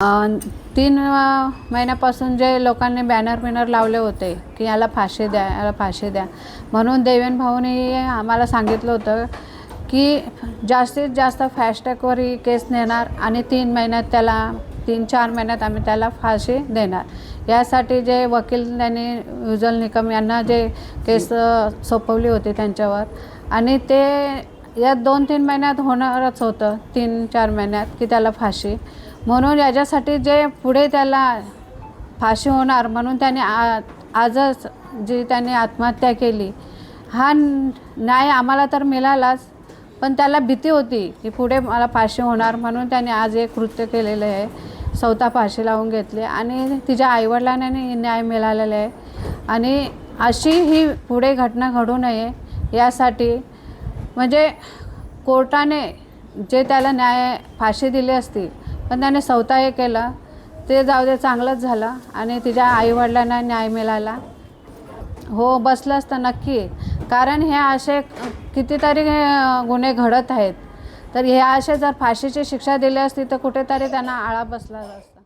तीन महिन्यापासून जे लोकांनी बॅनर बिनर लावले होते की याला फाशी द्या याला फाशी द्या. म्हणून देवेन भाऊने आम्हाला सांगितलं होतं की जास्तीत जास्त फॅस्टॅगवर ही केस नेणार आणि तीन महिन्यात त्याला तीन चार महिन्यात आम्ही त्याला फाशी देणार. यासाठी जे वकील त्यांनी युजल निकम यांना जे केस सोपवली होती त्यांच्यावर. आणि ते या दोन तीन महिन्यात होणारच होतं तीन चार महिन्यात की त्याला फाशी. म्हणून याच्यासाठी जे पुढे त्याला फाशी होणार म्हणून त्याने आ आजच जी त्याने आत्महत्या केली हा न्याय आम्हाला तर मिळालाच पण त्याला भीती होती की पुढे मला फाशी होणार म्हणून त्याने आज एक कृत्य केलेलं आहे स्वतः फाशी लावून घेतली आणि तिच्या आईवडिलांना न्याय मिळालेला आहे. आणि अशी ही पुढे घटना घडू नये यासाठी म्हणजे कोर्टाने जे त्याला न्याय फाशी दिली असती पण त्याने स्वतः हे केलं. ते जाऊ दे चांगलंच झालं. आणि तिच्या आईवडिलांना न्याय मिळाला. हो बसलं असतं नक्की. कारण हे असे कितीतरी गुन्हे घडत आहेत. तर हे असे जर फाशीची शिक्षा दिली असती तर कुठेतरी त्यांना आळा बसला असता.